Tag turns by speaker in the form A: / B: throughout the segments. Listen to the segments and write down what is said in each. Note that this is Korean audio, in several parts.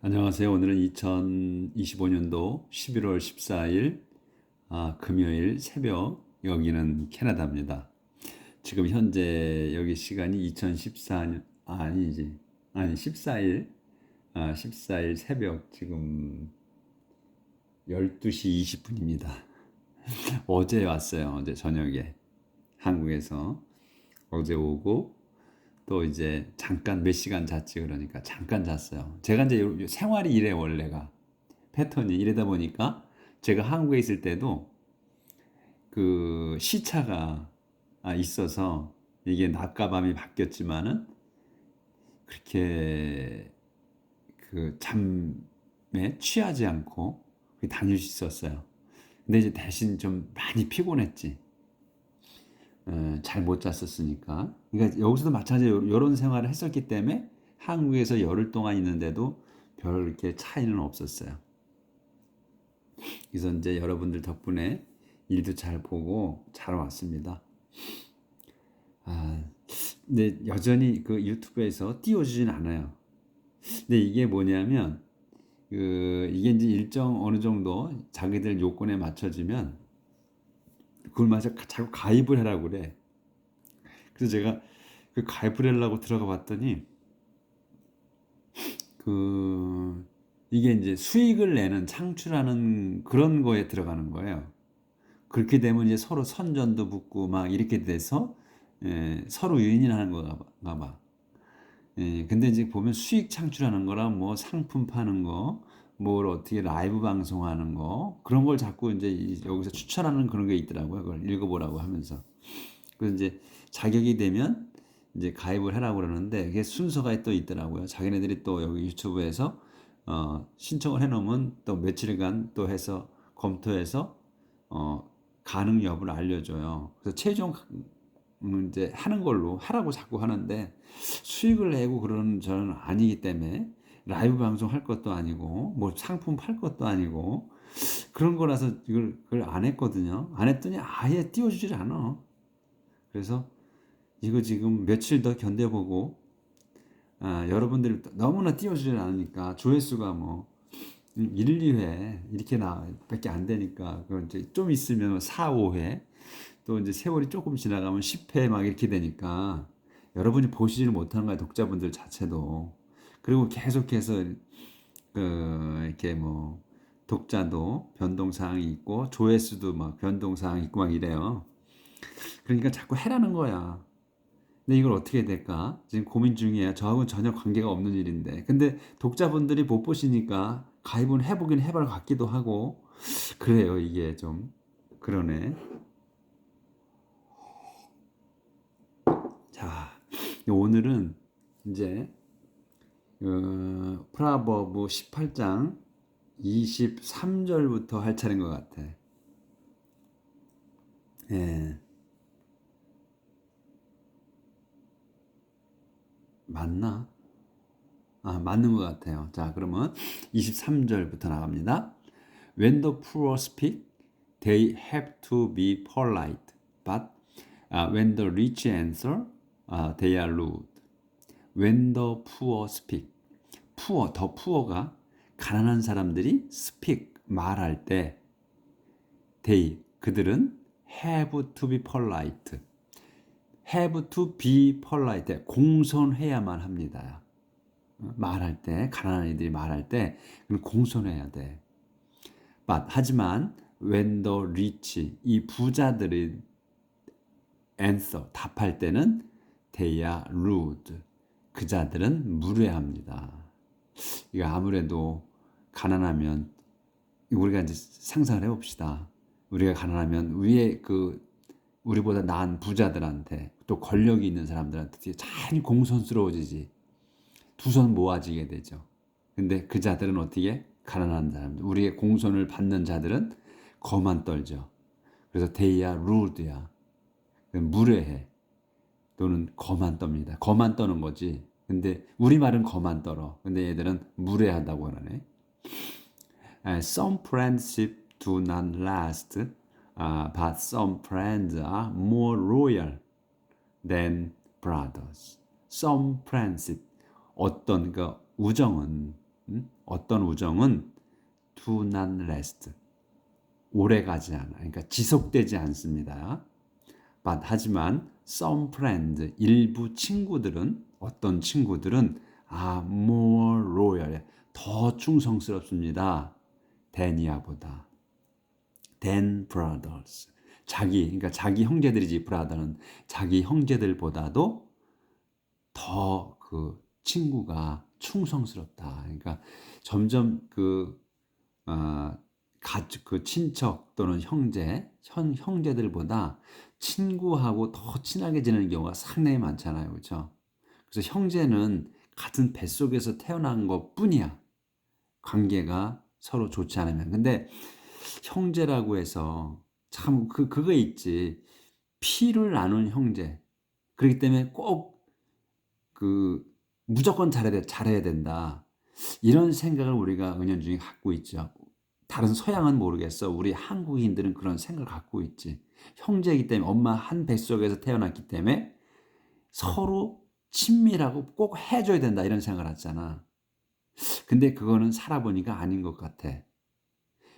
A: 안녕하세요. 오늘은 2025년도 11월 14일 아, 금요일 새벽 여기는 캐나다입니다. 지금 현재 여기 시간이 2014년 아, 아니지 아니 14일 아, 14일 새벽 지금 12시 20분입니다. 어제 왔어요. 어제 저녁에 한국에서 어제 오고 또 이제 잠깐 몇 시간 잤지 그러니까 잠깐 잤어요. 제가 이제 생활이 이래 원래가 패턴이 이러다 보니까 제가 한국에 있을 때도 그 시차가 아, 있어서 이게 낮과 밤이 바뀌었지만은 그렇게 그 잠에 취하지 않고 다닐 수 있었어요. 근데 이제 대신 좀 많이 피곤했지. 어, 잘못 잤었으니까. 그러니까 여기서도 마찬가지로 이런 생활을 했었기 때문에 한국에서 열흘 동안 있는데도 별 이렇게 차이는 없었어요. 그래서 이제 여러분들 덕분에 일도 잘 보고 잘 왔습니다. 아, 근데 여전히 그 유튜브에서 띄워주진 않아요. 근데 이게 뭐냐면 그 이게 이제 일정 어느 정도 자기들 요건에 맞춰지면 그걸 마저 자꾸 가입을 하라고 그래. 그래서 제가 그 가입을 하려고 들어가 봤더니 그 이게 이제 수익을 내는 창출하는 그런 거에 들어가는 거예요. 그렇게 되면 이제 서로 선전도 붙고 막 이렇게 돼서 예, 서로 유인하는 거가 봐. 봐. 예, 근데 이제 보면 수익 창출하는 거랑 뭐 상품 파는 거, 뭘 어떻게 라이브 방송하는 거 그런 걸 자꾸 이제 이- 여기서 추천하는 그런 게 있더라고요. 그걸 읽어보라고 하면서. 그래서 이제 자격이 되면 이제 가입을 하라고 그러는데 그게 순서가 또 있더라고요. 자기네들이 또 여기 유튜브에서 어, 신청을 해놓으면 또 며칠간 또 해서 검토해서 어, 가능 여부를 알려줘요. 그래서 최종 음, 이제 하는 걸로 하라고 자꾸 하는데 수익을 내고 그러는 저는 아니기 때문에 라이브 방송 할 것도 아니고 뭐 상품 팔 것도 아니고 그런 거라서 이걸 그걸 안 했거든요. 안 했더니 아예 띄워주질 않아. 그래서 이거 지금 며칠 더 견뎌보고 아, 여러분들이 너무나 띄워주질 않으니까 조회수가 뭐 1, 2회 이렇게 나 밖에 안 되니까 그 이제 좀 있으면 4, 5회 또 이제 세월이 조금 지나가면 10회 막 이렇게 되니까 여러분이 보시지를 못하는 거야 독자분들 자체도 그리고 계속해서 그 이렇게 뭐 독자도 변동 사항이 있고 조회수도 막 변동 사항이 있고 막 이래요. 그러니까 자꾸 해라는 거야. 근데 이걸 어떻게 해야 될까? 지금 고민 중이에요. 저하고는 전혀 관계가 없는 일인데. 근데 독자분들이 못 보시니까 가입은 해보긴 해볼 것 같기도 하고 그래요. 이게 좀 그러네. 자, 오늘은 이제 어, 프라버브 18장 23절부터 할 차례인 것 같아. 예. 맞나? 아, 맞는 것 같아요. 자, 그러면 23절부터 나갑니다. When the poor speak, they have to be polite. But uh, when the rich answer, uh, they are rude. When the poor speak. poor, 더 poor가 가난한 사람들이 speak, 말할 때 they, 그들은 have to be polite. have to be polite. 공손해야만 합니다. 어, 말할 때, 가난한 이들이 말할 때, 공손해야 돼. But, 하지만, when the rich, 이 부자들이 answer, 답할 때는 they are rude. 그 자들은 무례합니다. 이거 아무래도 가난하면 우리가 이제 상상을 해봅시다. 우리가 가난하면 위에 그 우리보다 나은 부자들한테 또 권력이 있는 사람들한테 잘 공손스러워지지. 두 손 모아지게 되죠. 근데 그 자들은 어떻게? 가난한 사람들. 우리의 공손을 받는 자들은 거만 떨죠. 그래서 데이야 루드야. 무례해. 또는 거만 떱니다. 거만 떠는 거지. 근데 우리말은 거만 떨어. 근데 얘들은 무례하다고 하네. Uh, some friendship do not last, uh, but some friends are more loyal than brothers. Some friendship 어떤 그 우정은 음? 어떤 우정은 do not last. 오래 가지 않아. 그러니까 지속되지 않습니다. But 하지만 some friend 일부 친구들은 어떤 친구들은 아 more loyal 더 충성스럽습니다. 데니아보다 than brothers 자기 그러니까 자기 형제들이지 브라더는 자기 형제들보다도 더 그 친구가 충성스럽다. 그러니까 점점 그 어, 가족 그 친척 또는 형제 현 형제들보다 친구하고 더 친하게 지내는 경우가 상당히 많잖아요, 그렇죠? 그래서 형제는 같은 뱃속에서 태어난 것 뿐이야. 관계가 서로 좋지 않으면. 근데 형제라고 해서 참 그 그거 있지. 피를 나눈 형제. 그렇기 때문에 꼭 그 무조건 잘해야 돼, 잘해야 된다. 이런 생각을 우리가 은연중에 갖고 있죠. 다른 서양은 모르겠어. 우리 한국인들은 그런 생각을 갖고 있지. 형제이기 때문에 엄마 한 뱃속에서 태어났기 때문에 서로 친밀하고 꼭 해줘야 된다 이런 생각을 하잖아. 근데 그거는 살아보니까 아닌 것 같아.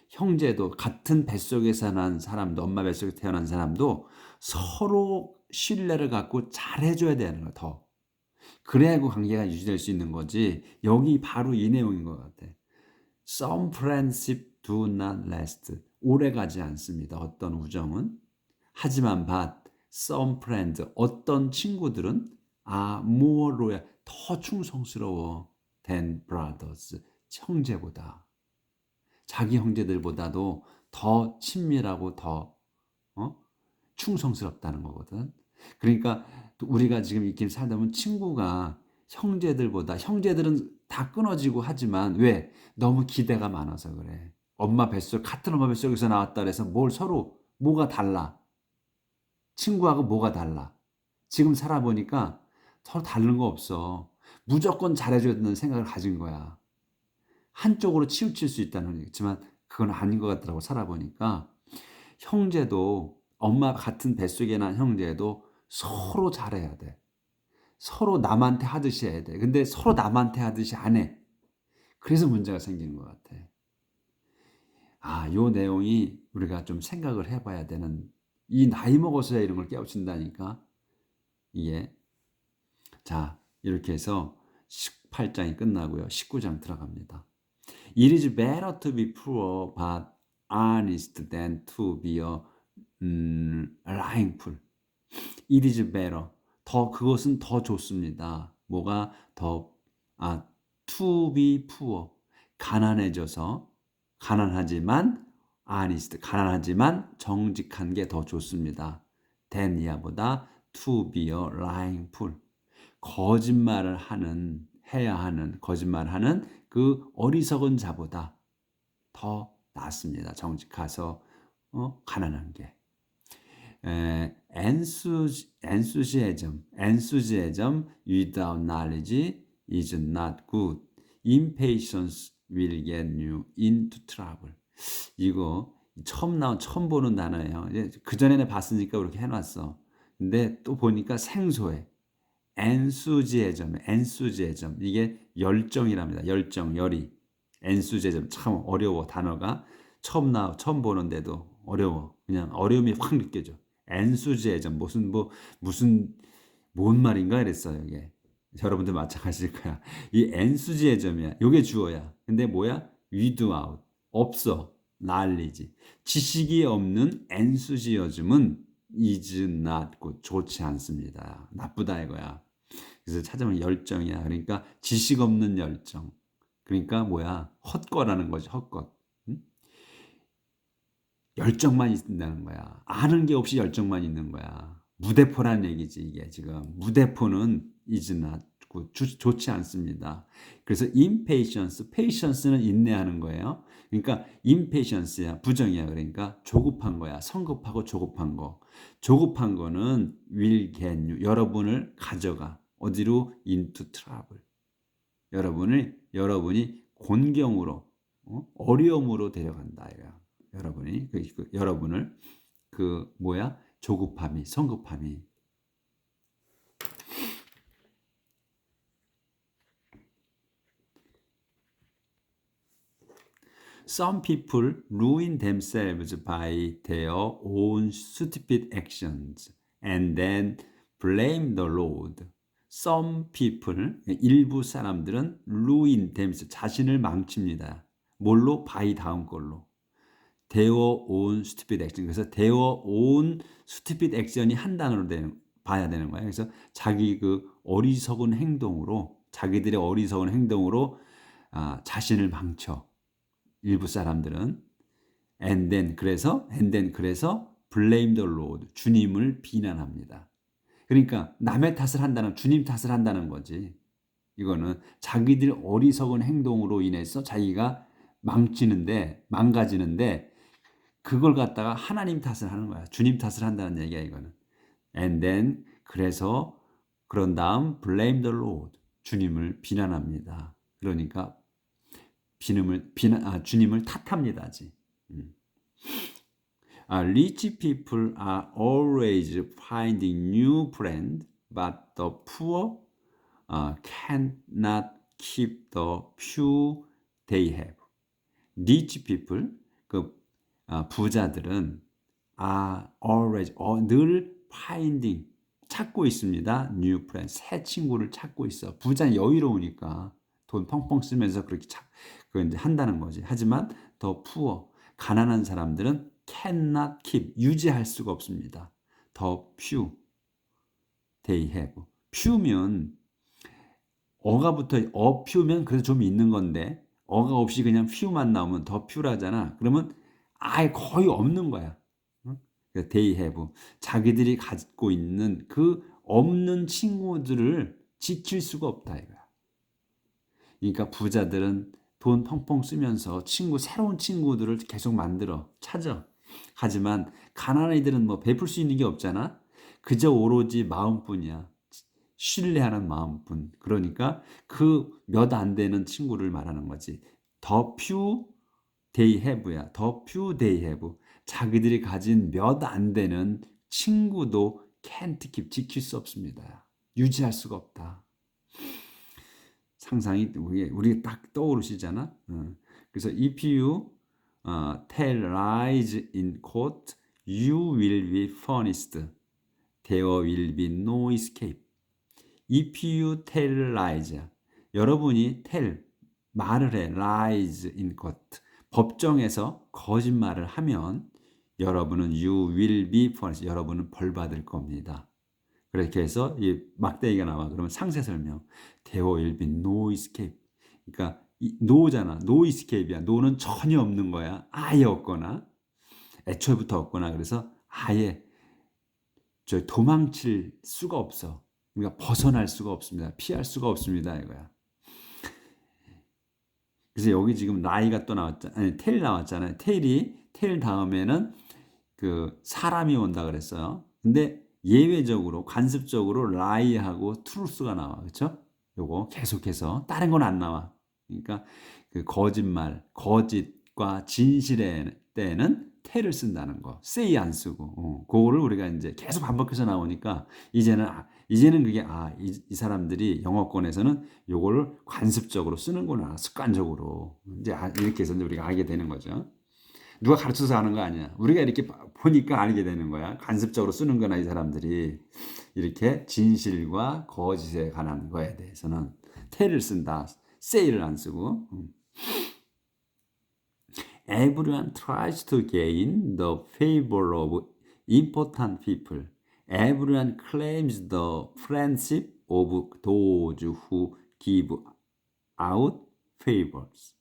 A: 형제도 같은 뱃속에서 난 사람도 엄마 뱃속에 태어난 사람도 서로 신뢰를 갖고 잘해줘야 되는 거 더. 그래야 그 관계가 유지될 수 있는 거지. 여기 바로 이 내용인 것 같아. Some friendship do not last. 오래 가지 않습니다. 어떤 우정은. 하지만 but some friends 어떤 친구들은 아 more loyal 더 충성스러워 than brothers 형제보다. 자기 형제들보다도 더 친밀하고 더 어? 충성스럽다는 거거든. 그러니까 우리가 지금 이렇게 살다 보면 친구가 형제들보다 형제들은 다 끊어지고 하지만 왜 너무 기대가 많아서 그래. 엄마 뱃속 같은 엄마 뱃속에서 나왔다 그래서 뭘 서로 뭐가 달라. 친구하고 뭐가 달라. 지금 살아보니까 서로 다른 거 없어. 무조건 잘해줘야 된다는 생각을 가진 거야. 한쪽으로 치우칠 수 있다는 얘기지만 그건 아닌 것 같더라고 살아보니까 형제도 엄마 같은 뱃속에 난 형제도 서로 잘해야 돼. 서로 남한테 하듯이 해야 돼. 근데 서로 남한테 하듯이 안 해. 그래서 문제가 생기는 것 같아. 아, 요 내용이 우리가 좀 생각을 해봐야 되는 이 나이 먹어서야 이런 걸 깨우친다니까. 이게 자 이렇게 해서 18장이 끝나고요. 19장 들어갑니다. It is better to be poor but honest than to be a 음, lying fool. It is better. 더 그것은 더 좋습니다. 뭐가 더 아, to be poor. 가난해져서 가난하지만 honest 가난하지만 정직한 게 더 좋습니다. than 이하보다 to be a lying fool. 거짓말을 하는 해야 하는 거짓말하는 그 어리석은 자보다 더 낫습니다. 정직해서 어, 가난한 게. 에, enthusi- enthusiasm, enthusiasm without knowledge is not good. Impatience will get you into trouble. 이거 처음 나온 처음 보는 단어예요. 그 전에는 봤으니까 그렇게 해놨어. 근데 또 보니까 생소해. Enthusiasm, enthusiasm 이게 열정이랍니다. 열정, 열이. enthusiasm 참 어려워 단어가 처음 나 처음 보는데도 어려워. 그냥 어려움이 확 느껴져. enthusiasm 무슨 뭐 무슨 뭔 말인가 이랬어요 이게. 여러분들 마찬가지일 거야. 이 enthusiasm이야. 요게 주어야. 근데 뭐야? without 없어. knowledge. 지식이 없는 enthusiasm은 is not good. 좋지 않습니다. 나쁘다 이거야. 그래서 찾아보면 열정이야. 그러니까 지식 없는 열정. 그러니까 뭐야? 헛거라는 거지. 헛것. 응? 열정만 있다는 거야. 아는 게 없이 열정만 있는 거야. 무대포라는 얘기지 이게 지금. 무대포는 is not 좋지 않습니다. 그래서 impatience, patience는 인내하는 거예요. 그러니까 impatience야 부정이야. 그러니까 조급한 거야. 성급하고 조급한 거. 조급한 거는 will get you. 여러분을 가져가. 어디로? into trouble. 여러분을 여러분이 곤경으로 어? 어려움으로 데려간다. 이거야. 여러분이 그, 그, 여러분을 그 뭐야? 조급함이 성급함이 Some people ruin themselves by their own stupid actions and then blame the Lord. Some people, 일부 사람들은 ruin themselves, 자신을 망칩니다. 뭘로? by 다음 걸로. their own stupid action. 그래서 their own stupid action이 한 단어로 되는, 봐야 되는 거예요. 그래서 자기 그 어리석은 행동으로, 자기들의 어리석은 행동으로 아, 자신을 망쳐. 일부 사람들은 and then 그래서 and then 그래서 blame the Lord 주님을 비난합니다. 그러니까 남의 탓을 한다는 주님 탓을 한다는 거지. 이거는 자기들 어리석은 행동으로 인해서 자기가 망치는데 망가지는데 그걸 갖다가 하나님 탓을 하는 거야. 주님 탓을 한다는 얘기야 이거는. And then 그래서 그런 다음 blame the Lord 주님을 비난합니다. 그러니까 비님을 비난 아, 주님을 탓합니다지. 음. 아, rich people are always finding new friends, but the poor uh, cannot keep the few they have. rich people 그 아, 부자들은 are always 어, 늘 finding 찾고 있습니다. new friends 새 친구를 찾고 있어. 부자 여유로우니까 돈 펑펑 쓰면서 그렇게 찾, 그 이제 한다는 거지. 하지만 더 푸어 가난한 사람들은 cannot keep 유지할 수가 없습니다. 더 few they have. few면 어가 붙어 어 few면 그래도 좀 있는 건데 어가 없이 그냥 few만 나오면 더 few라잖아. 그러면 아예 거의 없는 거야. 그러니까 they have 자기들이 갖고 있는 그 없는 친구들을 지킬 수가 없다 이거야. 그러니까 부자들은 돈 펑펑 쓰면서 친구 새로운 친구들을 계속 만들어 찾아. 하지만 가난한 이들은 뭐 베풀 수 있는 게 없잖아. 그저 오로지 마음뿐이야. 신뢰하는 마음뿐. 그러니까 그 몇 안 되는 친구를 말하는 거지. 더 few they have야. 더 few they have. 자기들이 가진 몇 안 되는 친구도 can't keep 지킬 수 없습니다. 유지할 수가 없다. 상상이 우리 우리 딱 떠오르시잖아. 어. 그래서 if you uh, tell lies in court, you will be punished. There will be no escape. If you tell lies, 여러분이 tell 말을 해 lies in court 법정에서 거짓말을 하면 여러분은 you will be punished. 여러분은 벌 받을 겁니다. 그렇게 해서 이 막대기가 나와. 그러면 상세 설명. Will be no escape. 그러니까 노잖아. no escape이야. no는 전혀 없는 거야. 아예 없거나 애초부터 없거나 그래서 아예 저 도망칠 수가 없어. 그러니까 벗어날 수가 없습니다. 피할 수가 없습니다. 이거야. 그래서 여기 지금 라이가 또 나왔잖아. 아니, 텔 나왔잖아요. 텔이 텔 다음에는 그 사람이 온다 그랬어요. 근데 예외적으로 관습적으로 라이하고 트루스가 나와. 그렇죠? 요거 계속해서 다른 건 안 나와. 그러니까 그 거짓말, 거짓과 진실의 때는 테를 쓴다는 거. say 안 쓰고. 어, 그거를 우리가 이제 계속 반복해서 나오니까 이제는 아, 이제는 그게 아, 이, 이 사람들이 영어권에서는 요거를 관습적으로 쓰는구나. 습관적으로. 이제 아, 이렇게 해서 우리가 알게 되는 거죠. 누가 가르쳐서 하는 거 아니야. 우리가 이렇게 보니까 알게 되는 거야. 간섭적으로 쓰는 거나 이 사람들이 이렇게 진실과 거짓에 관한 거에 대해서는 테를 쓴다. say를 안 쓰고. Everyone tries to gain the favor of important people. Everyone claims the friendship of those who give out favors.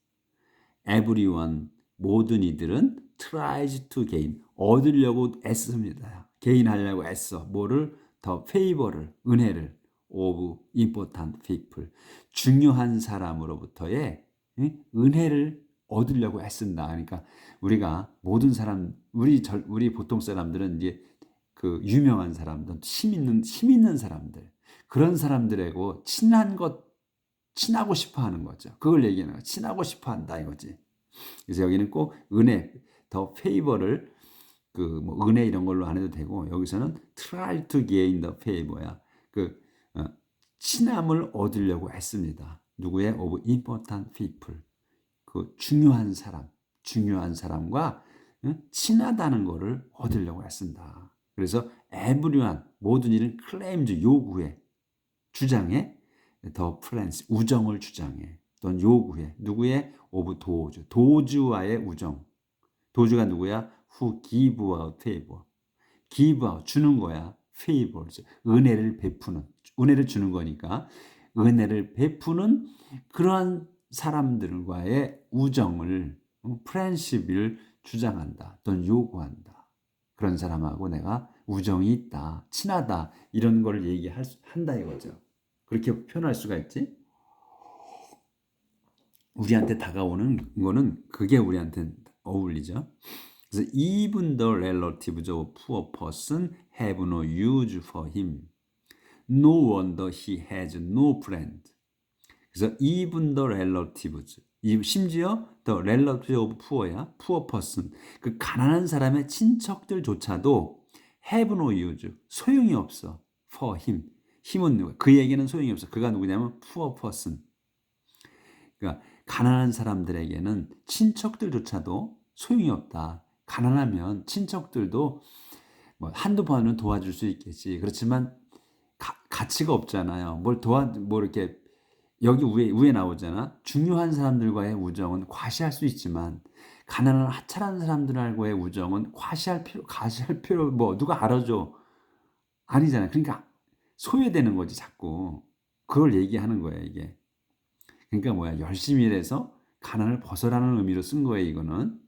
A: Everyone 모든 이들은 tries to gain 얻으려고 애씁니다. 개인하려고 애써 뭐를 더 페이버를 은혜를 of important people 중요한 사람으로부터의 은혜를 얻으려고 애쓴다. 그러니까 우리가 모든 사람 우리 절, 우리 보통 사람들은 이제 그 유명한 사람들, 힘 있는 힘 있는 사람들 그런 사람들하고 친한 것 친하고 싶어 하는 거죠. 그걸 얘기하는 거. 친하고 싶어 한다 이거지. 그래서 여기는 꼭 은혜, 더 페이버를 그 뭐 은혜 이런 걸로 안 해도 되고 여기서는 try to gain the favor야. 그 어, 친함을 얻으려고 했습니다. 누구의 of important people. 그 중요한 사람, 중요한 사람과 응? 친하다는 거를 얻으려고 애쓴다. 그래서 everyone 모든 일은 claims 요구해 주장해 더 프랜스 우정을 주장해 또는 요구해 누구의 오브 도주 도주와의 우정. 도주가 누구야? who give out favor give out 주는 거야. favor 은혜를 베푸는 은혜를 주는 거니까. 은혜를 베푸는 그러한 사람들과의 우정을 프렌십을 주장한다 또는 요구한다. 그런 사람하고 내가 우정이 있다 친하다 이런 걸 얘기할 수, 한다 이거죠. 그렇게 표현할 수가 있지 우리한테 다가오는 거는 그게 우리한테 어울리죠 그래서 even the relatives of poor person have no use for him. No wonder he has no friend. 그래서 even the relatives, 심지어 the relatives of poor야, poor person, 그 가난한 사람의 친척들조차도 have no use, 소용이 없어 for him. 힘은? 그에게는 소용이 없어. 그가 누구냐면 poor person. 그러니까 가난한 사람들에게는 친척들조차도 소용이 없다. 가난하면 친척들도 뭐 한두 번은 도와줄 수 있겠지. 그렇지만 가, 가치가 없잖아요. 뭘 도와 뭐 이렇게 여기 위에 위에 나오잖아. 중요한 사람들과의 우정은 과시할 수 있지만 가난한 하찮은 사람들과의 우정은 과시할 필요 과시할 필요 뭐 누가 알아줘 아니잖아. 그러니까 소외되는 거지 자꾸 그걸 얘기하는 거야 이게. 그러니까 뭐야 열심히 일해서 가난을 벗어라는 의미로 쓴 거예요 이거는.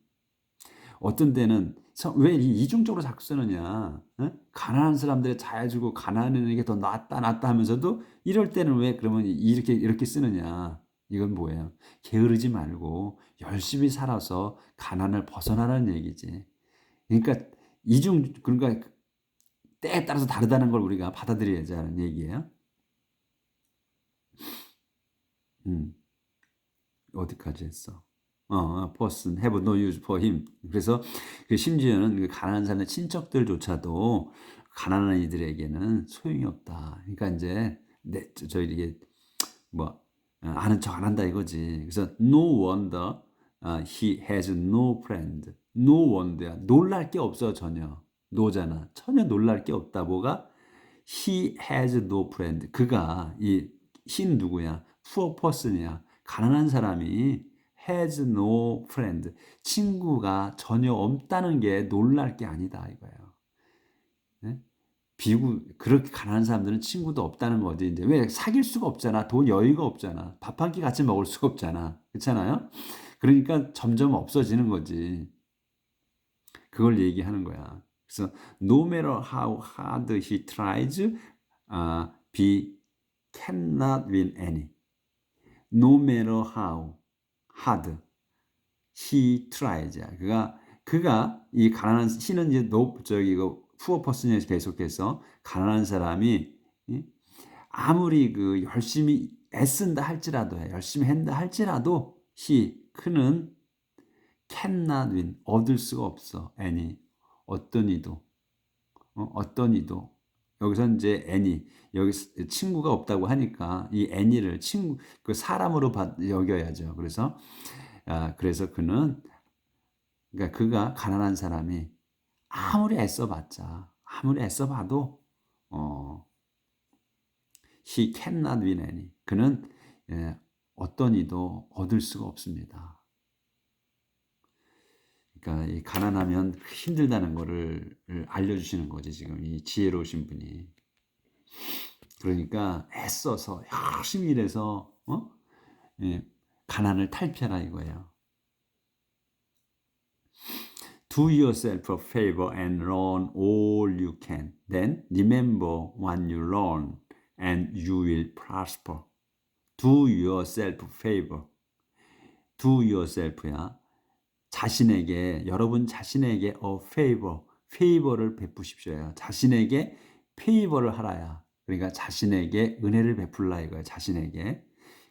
A: 어떤 때는 왜 이중적으로 자꾸 쓰느냐? 어? 가난한 사람들의 자해주고 가난한 게더 낫다 낫다 하면서도 이럴 때는 왜 그러면 이렇게 이렇게 쓰느냐? 이건 뭐예요? 게으르지 말고 열심히 살아서 가난을 벗어나라는 얘기지. 그러니까 이중 그러니까 때에 따라서 다르다는 걸 우리가 받아들여야지 하는 얘기예요. 음. 어디까지 했어? 어, person have no use for him. 그래서 그 심지어는 그 가난한 사람의 친척들조차도 가난한 이들에게는 소용이 없다. 그러니까 이제 내 저희 이게 뭐 어, 아는 척 안 한다 이거지. 그래서 no wonder uh, he has no friend. no wonder 놀랄 게 없어 전혀. 노잖아. 전혀 놀랄 게 없다. 뭐가 he has no friend. 그가 이 he는 누구야? Poor person이야. 가난한 사람이 has no friend. 친구가 전혀 없다는 게 놀랄 게 아니다 이거예요. 네? 비구 그렇게 가난한 사람들은 친구도 없다는 거지. 이제 왜 사귈 수가 없잖아. 돈 여유가 없잖아. 밥 한 끼 같이 먹을 수가 없잖아. 그렇잖아요? 그러니까 점점 없어지는 거지. 그걸 얘기하는 거야. 그래서 no matter how hard he tries, uh, he cannot win any. No matter how hard. he tries. 그가 그가 이 가난한 he는 이제 노 저기 그 푸어 퍼슨에서 계속해서 가난한 사람이 아무리 그 열심히 애쓴다 할지라도 열심히 한다 할지라도 he 그는 cannot win 얻을 수가 없어 any 어떤 이도 어, 떤 이도 여기서 이제 애니 여기 친구가 없다고 하니까 이 애니를 친구 그 사람으로 여겨야죠. 그래서 아, 그래서 그는 그러니까 그가 가난한 사람이 아무리 애써봤자 아무리 애써봐도 어 he cannot win any 그는 예, 어떤 이도 얻을 수가 없습니다. 그러니까 이 가난하면 힘들다는 거를 알려주시는 거지 지금 이 지혜로우신 분이. 그러니까 애써서 열심히 일해서 어? 예, 가난을 탈피하라 이거예요. Do yourself a favor and learn all you can. Then remember what you learn and you will prosper. Do yourself a favor. Do yourself야. 자신에게 여러분 자신에게 a favor, favor를 베푸십시오요. 자신에게 페이버를 하라야. 그러니까 자신에게 은혜를 베풀라 이거야. 자신에게.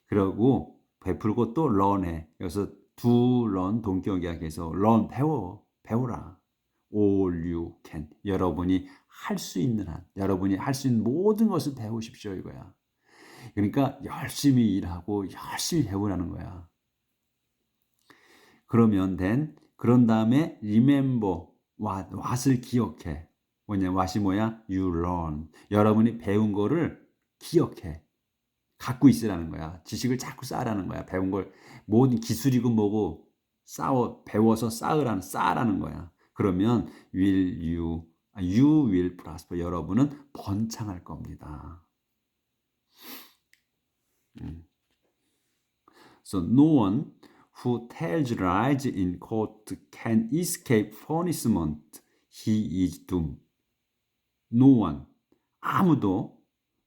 A: 그러고 베풀고 또 learn해. 여기서 do learn 동격이야 그래서 learn 배워. 배우라. all you can. 여러분이 할 수 있는 한, 여러분이 할 수 있는 모든 것을 배우십시오 이거야. 그러니까 열심히 일하고 열심히 배우라는 거야. 그러면 then 그런 다음에 remember what, what을 기억해. 뭐냐, what이 뭐야? You learn. 여러분이 배운 거를 기억해. 갖고 있으라는 거야. 지식을 자꾸 쌓으라는 거야. 배운 걸 모든 기술이고 뭐고 쌓어 배워서 쌓으라는 쌓으라는 거야. 그러면 will you you will prosper. 여러분은 번창할 겁니다. 음. So no one who tells lies in court can escape punishment. He is doomed. No one. 아무도.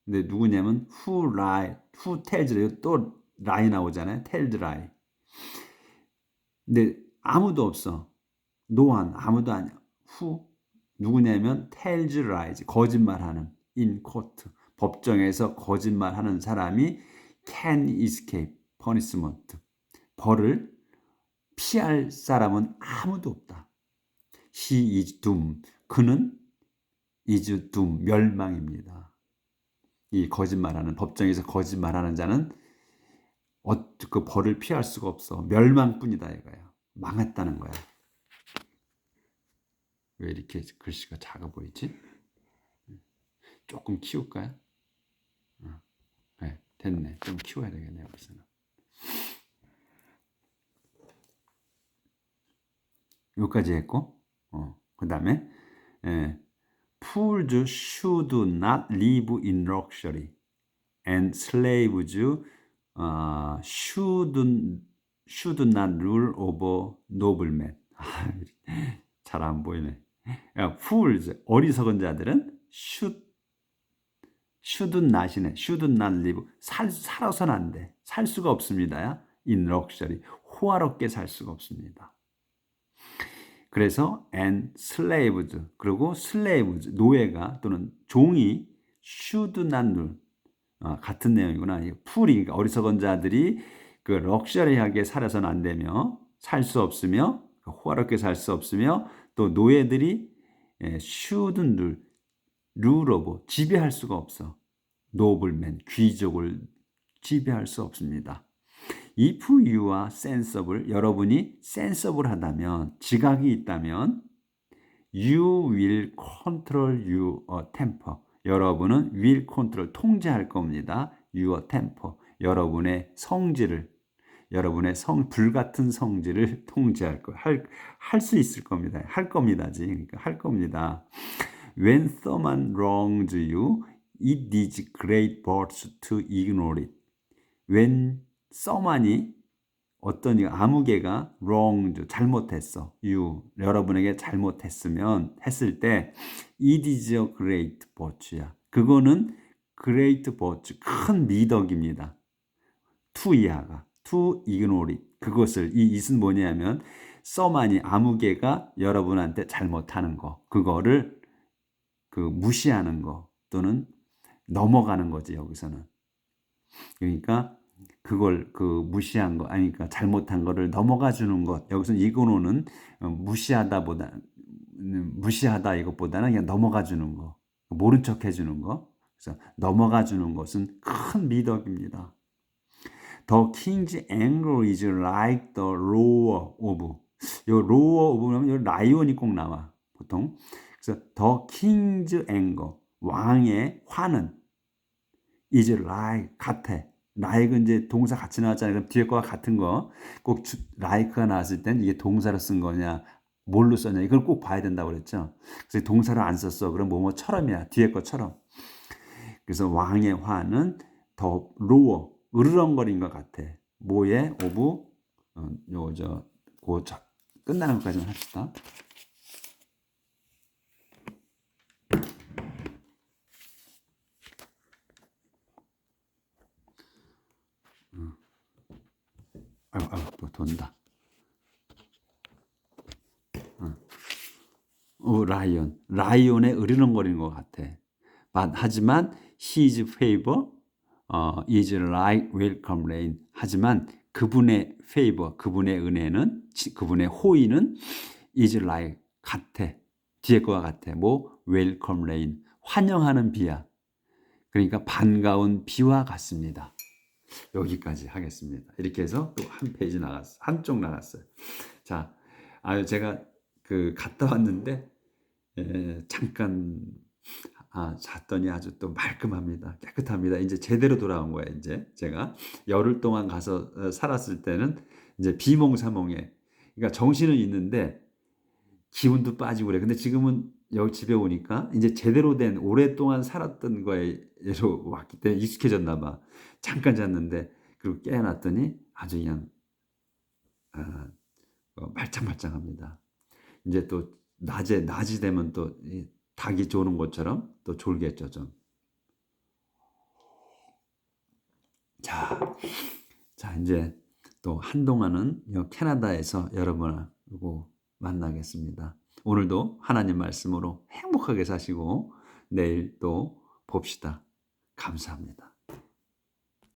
A: 근데 누구냐면 who lie, who tells lie. 또 lie 나오잖아요. tells lie. 근데 아무도 없어. no one. 아무도 아니야. who 누구냐면 tells lies. 거짓말하는 in court. 법정에서 거짓말하는 사람이 can escape punishment. 벌을 피할 사람은 아무도 없다. He is doomed. 그는 is doomed. 멸망입니다. 이 거짓말하는 법정에서 거짓말하는 자는 어, 그 벌을 피할 수가 없어. 멸망뿐이다 이거야. 망했다는 거야. 왜 이렇게 글씨가 작아 보이지? 조금 키울까요? 어, 네, 됐네. 좀 키워야 되겠네요. 여기서는. 여기까지 했고, 어, 그 다음에, 예, fools should not live in luxury, and slaves uh, should, should not rule over noblemen. 잘 안 보이네. 야, fools, 어리석은 자들은 should, should not이네. should not live. 살, 살아서는 안 돼. 살 수가 없습니다. in luxury. 호화롭게 살 수가 없습니다. 그래서 and slaves 그리고 slaves 노예가 또는 종이 should not rule 아, 같은 내용이구나. 풀이 그러니까 어리석은 자들이 그 럭셔리하게 살아서는 안 되며 살 수 없으며 호화롭게 살 수 없으며 또 노예들이 예, should rule rule over 지배할 수가 없어. 노블맨 귀족을 지배할 수 없습니다. If you are sensible, 여러분이 sensible 하다면, 지각이 있다면, you will control your temper. 여러분은 will control, 통제할 겁니다. your temper. 여러분의 성질을, 여러분의 성, 불같은 성질을 통제할 거, 할, 할 수 있을 겁니다. 할 겁니다지. 그러니까 할 겁니다. When someone wrongs you, it is great virtue to ignore it. When someone이 어떤 아무개가 wronged 잘못했어. you 여러분에게 잘못했으면 했을 때 it is a great virtue야. 그거는 great virtue 큰 미덕입니다. to 이하가 to ignore it 그것을 이 it은 뭐냐면 someone이 아무개가 여러분한테 잘못하는 거 그거를 그 무시하는 거 또는 넘어가는 거지 여기서는 그러니까 그걸 그 무시한 거 아니 그러니까 잘못한 거를 넘어가 주는 것. 여기서 이거노는 무시하다보다 무시하다 이것보다는 그냥 넘어가 주는 거. 모른 척 해주는 거. 그래서 넘어가 주는 것은 큰 미덕입니다. The king's anger is like the roar of. 요 roar of면 요 라이온이 꼭 나와 보통. 그래서 the king's anger 왕의 화는 is like 같아 라이크 이제 동사 같이 나왔잖아요. 그럼 뒤에 거와 같은 거. 꼭 라이크가 나왔을 땐 이게 동사로 쓴 거냐, 뭘로 썼냐. 이걸 꼭 봐야 된다고 그랬죠. 그래서 동사를 안 썼어. 그럼 뭐뭐처럼이야. 뒤에 것처럼. 그래서 왕의 화는 더 로어, 으르렁거린 것 같아. 뭐에 오브, 어, 요, 저, 고, 저, 끝나는 것까지만 합시다. 아유, 아유, 또 돈다. 어. 어, 라이온. 라이온에 으르렁거리는 것 같아. But, 하지만 his favor 어, is like welcome rain. 하지만 그분의 favor, 그분의 은혜는 그분의 호의는 is like 같아. 뒤에 거와 같아. 뭐 welcome rain. 환영하는 비야. 그러니까 반가운 비와 같습니다. 여기까지 하겠습니다. 이렇게 해서 또 한 페이지 나갔어. 한쪽 나갔어요. 자, 아유 제가 그 갔다 왔는데 예 잠깐 아 잤더니 아주 또 말끔합니다. 깨끗합니다. 인제 제대로 돌아온 거예요 인제 제가. 열흘 동안 가서 어 살았을 때는 인제 비몽사몽에 그러니까 정신은 있는데 기운도 빠지고 그래. 근데 지금은 여기 집에 오니까 인제 제대로 된 오랫동안 살았던 거에로 왔기 때문에 익숙해졌나 봐. 잠깐 잤는데 그리고 깨어났더니 아주 그냥 아 어 말짱말짱합니다. 인제 또 낮에 낮이 되면 또이 닭이 조는 것처럼 또 졸겠죠 좀. 자. 자 인제 또 한동안은 여 캐나다에서 여러분하고 만나겠습니다. 오늘도 하나님 말씀으로 행복하게 사시고 내일 또 봅시다. 감사합니다.